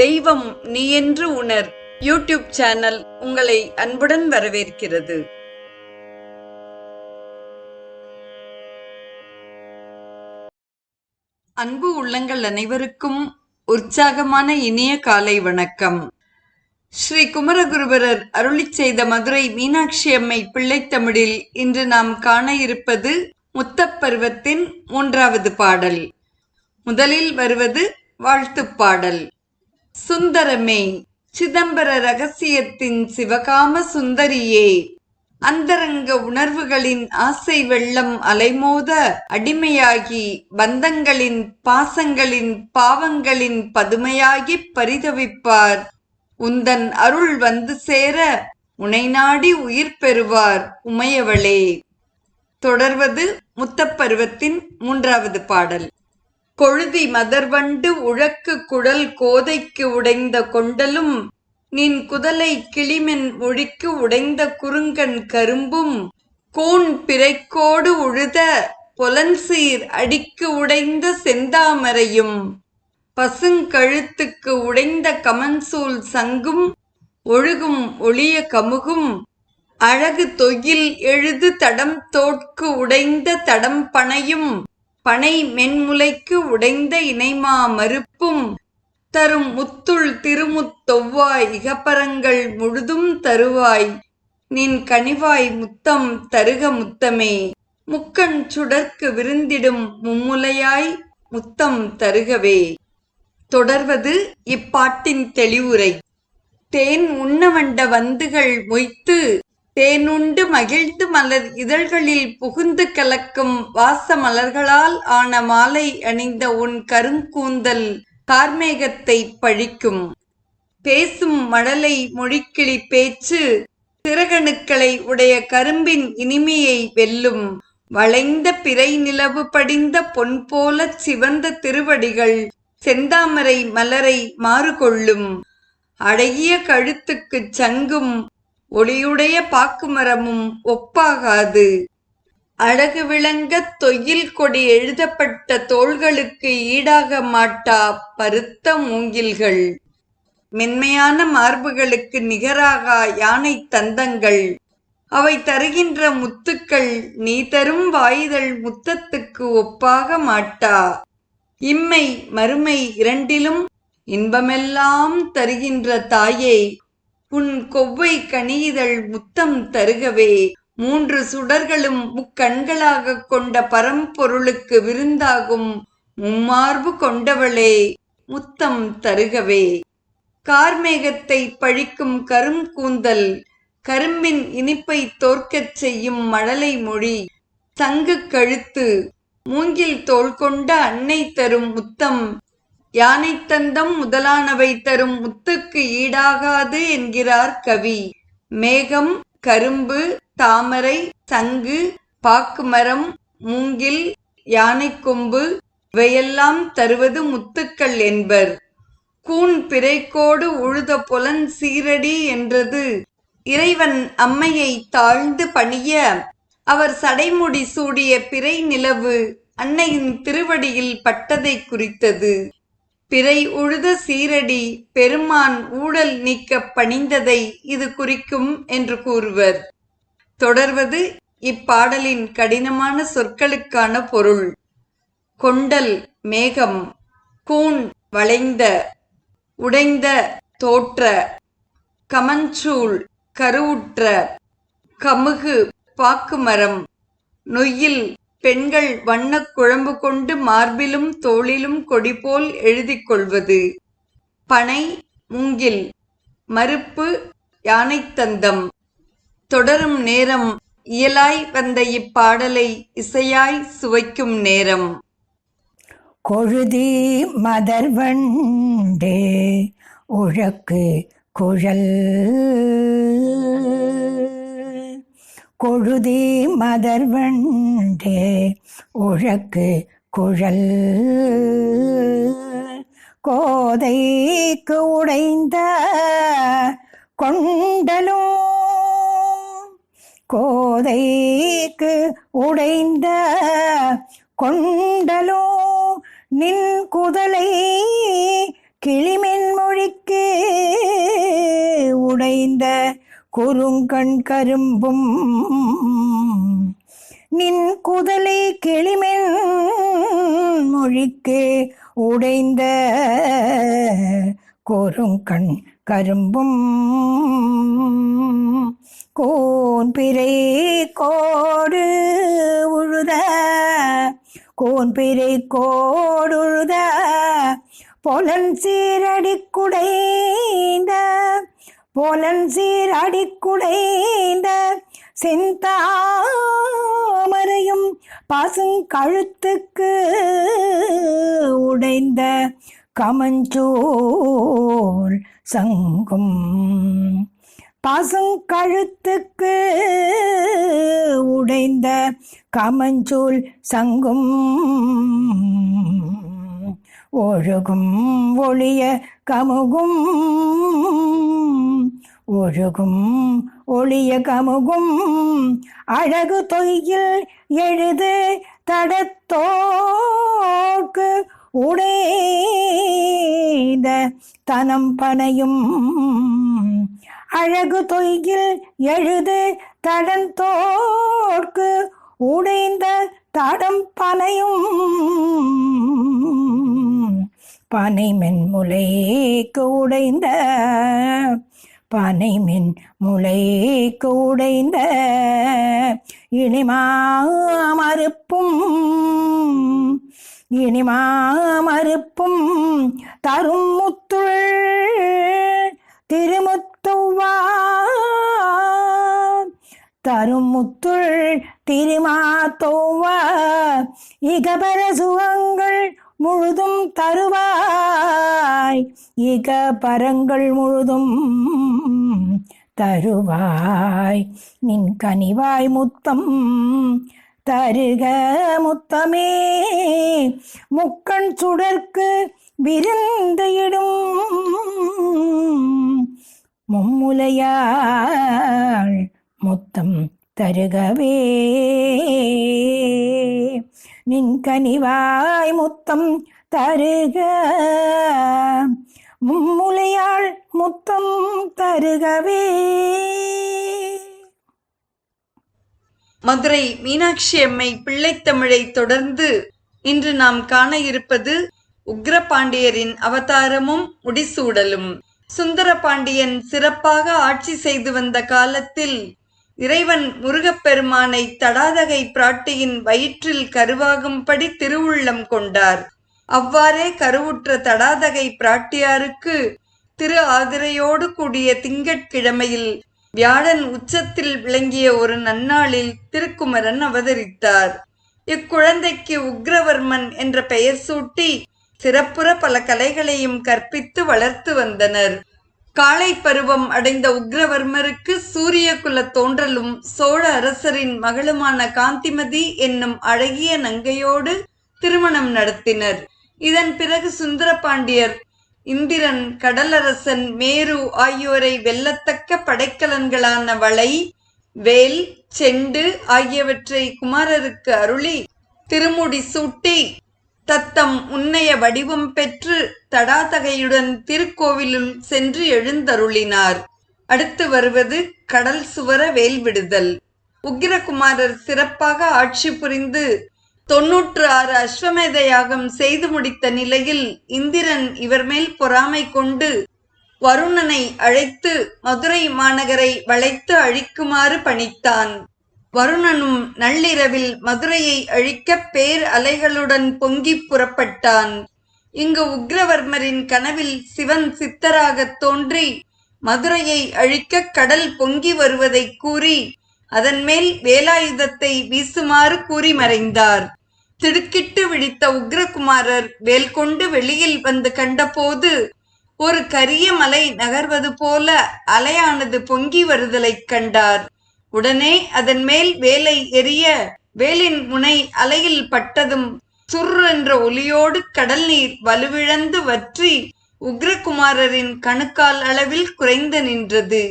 தெய்வம் நீ என்று உணர். யூடியூப் சேனல் உங்களை அன்புடன் வரவேற்கிறது. அன்பு உள்ளங்கள் அனைவருக்கும் உற்சாகமான இனிய காலை வணக்கம். ஸ்ரீ குமரகுருபரர் அருளிச் செய்த மதுரை மீனாட்சி அம்மை பிள்ளைத்தமிழில் இன்று நாம் காண இருப்பது முத்தப்பருவத்தின் மூன்றாவது பாடல். முதலில் வருவது வாழ்த்துப் பாடல். சுந்தரமே சிதம்பர ரகசியத்தின் சிவகாம சுந்தரியே அந்தரங்க உணர்வுகளின் ஆசை வெள்ளம் அலைமோத அடிமையாகி பந்தங்களின் பாசங்களின் பாவங்களின் பதுமையாகிப் பரிதவிப்பார். உந்தன் அருள் வந்து சேர உனை நாடி உயிர் பெறுவார் உமையவளே. தொடர்வது முத்தப்பருவத்தின் மூன்றாவது பாடல். கொழுதி மதர்வண்டு உழக்கு குழல் கோதைக்கு உடைந்த கொண்டலும் நின் குதலை கிளிமென் மொழிக்கு உடைந்த குறுங்கண் கரும்பும் கூன் பிறைக்கோடு உழுத பொலன்சீர் அடிக்கு உடைந்த செந்தாமரையும் பசுங்கழுத்துக்கு உடைந்த கமன்சூல் சங்கும் ஒழுகும் ஒளிய கமுகும் அழகு தொயில் எழுது தடம் தோட்கு உடைந்த தடம் பனையும் பனை மென்முலைக்கு உடைந்த இணைமா மறுப்பும் தரும் முத்துள் திருமுத்தொவ்வாய் இகப்பரங்கள் முழுதும் தருவாய். நின் கனிவாய் முத்தம் தருக முத்தமே. முக்கண் சுடர்க்கு விருந்திடும் மும்முலையாய் முத்தம் தருகவே. தொடர்வது இப்பாட்டின் தெளிவுரை. தேன் உண்ணவண்ட வந்துகள் மொய்த்து தேனுண்டு மகிழ்ந்து மலர் இதழ்களில் புகுந்து கலக்கும் வாச மலர்களால் ஆன மாலை அணிந்த உன் கருங்கூந்தல் கார்மேகத்தை பழிக்கும். பேசும் மடலை மொழிக்கிளி பேச்சு சிறகணுக்களை உடைய கரும்பின் இனிமையை வெல்லும். வளைந்த பிறை நிலவு படிந்த பொன் போலச் சிவந்த திருவடிகள் செந்தாமரை மலரை மாறுகொள்ளும். அடகிய கழுத்துக்குச் சங்கும் ஒளியுடைய பாக்குமரமும் ஒப்பாகாது. அழகு விளங்கத் தொயில் கொடி எழுதப்பட்ட தோள்களுக்கு ஈடாக மாட்டா பருத்த மூங்கில்கள். மென்மையான மார்புகளுக்கு நிகராகா யானை தந்தங்கள். அவை தருகின்ற முத்துக்கள் நீ தரும் வாயுதல் முத்தத்துக்கு ஒப்பாக மாட்டா. இம்மை மறுமை இரண்டிலும் இன்பமெல்லாம் தருகின்ற தாயை உன் கொவ்வை கனியிதழ் முத்தம் தருகவே. மூன்று சுடர்களும் முக்கண்களாகக் கொண்ட பரம்பொருளுக்கு விருந்தாகும் மும்மார்பு கொண்டவளே முத்தம் தருகவே. கார்மேகத்தை பழிக்கும் கரும் கூந்தல் கரும்பின் இனிப்பை தோற்கச் செய்யும் மழலை மொழி சங்கு கழுத்து மூங்கில் தோல் கொண்ட அன்னை தரும் முத்தம் யானை தந்தம் முதலானவை தரும் முத்துக்கு ஈடாகாது என்கிறார் கவி. மேகம் கரும்பு தாமரை சங்கு பாக்குமரம் மூங்கில் யானைக்கொம்பு இவையெல்லாம் தருவது முத்துக்கள் என்பர். கூன் பிறைக்கோடு உழுத புலன் சீரடி என்றது. இறைவன் அம்மையை தாழ்ந்து பணிய அவர் சடைமுடி சூடிய பிறை நிலவு அன்னையின் திருவடியில் பட்டதை குறித்தது. பிறை உழுத சீரடி பெருமான் ஊழல் நீக்க பணிந்ததை இது குறிக்கும் என்று கூறுவர். தொடர்வது இப்பாடலின் கடினமான சொற்களுக்கான பொருள். கொண்டல் மேகம் கூன் வளைந்த உடைந்த தோற்ற கமஞ்சூள் கருவுற்ற கமுகு பாக்குமரம் நொய்யில் பெண்கள் வண்ணக் குழம்பு கொண்டு மார்பிலும் தோளிலும் கொடிபோல் எழுதிக் கொள்வது. பனை மூங்கில் மறுப்பு யானைத்தந்தம் தொடரும் நேரம் இயலாய் வந்த இப்பாடலை இசையாய் சுவைக்கும் நேரம். கொழுதி மதர்வண்டே உழக்கு குழல். கொழுதி மதர்வண்டே உழக்கு குழல். கோதைக்கு உடைந்த கொண்டலும் கோதைக்கு உடைந்த கொண்டலோ நின் குதலை கிளிமென் மொழிக்கு உடைந்த குறுங்கண் கரும்பும் நின் குதலை கிளிமென் மொழிக்கு உடைந்த குறுங்கண் கரும்பும் கோன் பிறை கோடு உழுத கோன் பிறை கோடுழுத பொலன் சீரடி குடைந்த பொலன் சீரடி செந்தாமரையும் பாசுங்கழுத்துக்கு உடைந்த கமஞ்சோல் சங்கும். பசுங்கழுத்துக்கு உடைந்த கமஞ்சோல் சங்கும். ஒழுகும் ஒளிய கமுகும். ஒழுகும் ஒளிய கமுகும். அழகு தொய்யில் எழுது தடத்தோக்கு உடைந்த தனம் பனையும். அழகு தொய்யில் எழுது தடந்தோற்கு உடைந்த தடம் பனையும். பனை மென்முலைக்கு உடைந்த பனை மென் முளைக்கு உடைந்த இனிமாமறுப்பும் இனிமாமறுப்பும் தரும் முத்துள் திருமுத்துவா தரும் முத்துள் திருமாத்தோவா இகபர சுகங்கள் முழுதும் தருவாய். இக பரங்கள் முழுதும் தருவாய். நின் கனிவாய் முத்தம் தருக முத்தமே. முக்கண் சுடர்க்கு விருந்தையிடும் மும்முலையாள் முத்தம் தருகவே. நின் கனிவாய் முத்தம் தருக. மும்முலையாள் முத்தம் தருகவே. மதுரை மீனாட்சி அம்மை பிள்ளைத்தமிழை தொடர்ந்து இன்று நாம் காண இருப்பது உக்ரபாண்டியரின் அவதாரமும் முடிசூடலும். சுந்தர பாண்டியன் சிறப்பாக ஆட்சி செய்து வந்த காலத்தில் இறைவன் முருகப்பெருமானை தடாதகை பிராட்டியின் வயிற்றில் கருவாகும்படி திருவுள்ளம் கொண்டார். அவ்வாறே கருவுற்ற தடாதகை பிராட்டியாருக்கு திரு ஆதிரையோடு கூடிய திங்கட்கிழமையில் வியாழன் உச்சத்தில் விளங்கிய ஒரு நன்னாளில் திருக்குமரன் அவதரித்தார். இக்குழந்தைக்கு உக்ரவர்மன் என்ற பெயர் சூட்டி சிறப்புற பல கலைகளையும் கற்பித்து வளர்த்து வந்தனர். காளை பருவம் அடைந்த உக்ரவர்மருக்கு சூரிய குல தோன்றலும் சோழ அரசரின் மகளுமான காந்திமதி என்னும் அழகிய நங்கையோடு திருமணம் நடத்தினர். இதன் பிறகு சுந்தரபாண்டியர் இந்திரன் கடலரசன் மேரு ஆகியோரை வெல்லத்தக்க படைக்கலன்களான வளை வேல் செண்டு ஆகியவற்றை குமாரருக்கு அருளி திருமுடி சூட்டி தத்தம் உன்னைய வடிவம் பெற்று தடாதகையுடன் திருக்கோவிலுள் சென்று எழுந்தருளினார். அடுத்து வருவது கடல் சுவர வேல் விடுதல். உக்கிரகுமாரர் சிறப்பாக ஆட்சி புரிந்து தொன்னூற்று ஆறு அஸ்வமேத யாகம் செய்து முடித்த நிலையில் இந்திரன் இவர் மேல் பொறாமை கொண்டு வருணனை அழைத்து மதுரை மாநகரை வளைத்து அழிக்குமாறு பணித்தான். வருணனும் நள்ளிரவில் மதுரையை அழிக்க பேர் அலைகளுடன் பொங்கி புறப்பட்டான். இங்கு உக்ரவர்மரின் கனவில் சிவன் சித்தராகத் தோன்றி மதுரையை அழிக்க கடல் பொங்கி வருவதை கூறி அதன் மேல் வேலாயுதத்தை வீசுமாறு கூறி மறைந்தார். திடுக்கிட்டு விழித்த உக்ரகுமாரர் வேல் கொண்டு வெளியில் வந்து கண்டபோது ஒரு கரிய மலை நகர்வது போல அலையானது பொங்கி வருதலைக் கண்டார். உடனே அதன் மேல் வேலை எரிய வேலின் முனை அலையில் பட்டதும் சுர் என்ற ஒலியோடு கடல் நீர் வலுவிழந்து வற்றி உக்ரகுமாரரின் கணுக்கால் அளவில் குறைந்து நின்றது.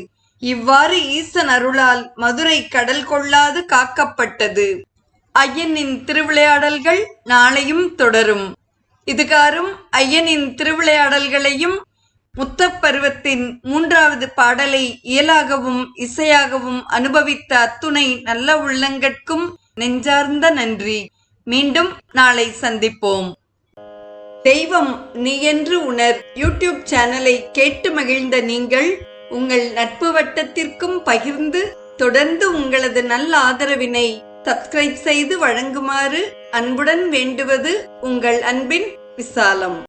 இவ்வாறு ஈசன் அருளால் மதுரை கடல் கொள்ளாது காக்கப்பட்டது. ஐயனின் திருவிளையாடல்கள் நாளையும் தொடரும். இதுகாரும் ஐயனின் திருவிளையாடல்களையும் முத்தப்பருவத்தின் மூன்றாவது பாடலை இயலாகவும் இசையாகவும் அனுபவித்த அத்துணை நல்ல உள்ளங்கட்கும் நெஞ்சார்ந்த நன்றி. மீண்டும் நாளை சந்திப்போம். தெய்வம் நீ என்று உணர் யூடியூப் சேனலை கேட்டு மகிழ்ந்த நீங்கள் உங்கள் நட்பு வட்டத்திற்கும் பகிர்ந்து தொடர்ந்து உங்களது நல்ல ஆதரவினை சப்ஸ்கிரைப் செய்து வழங்குமாறு அன்புடன் வேண்டுவது உங்கள் அன்பின் விசாலம்.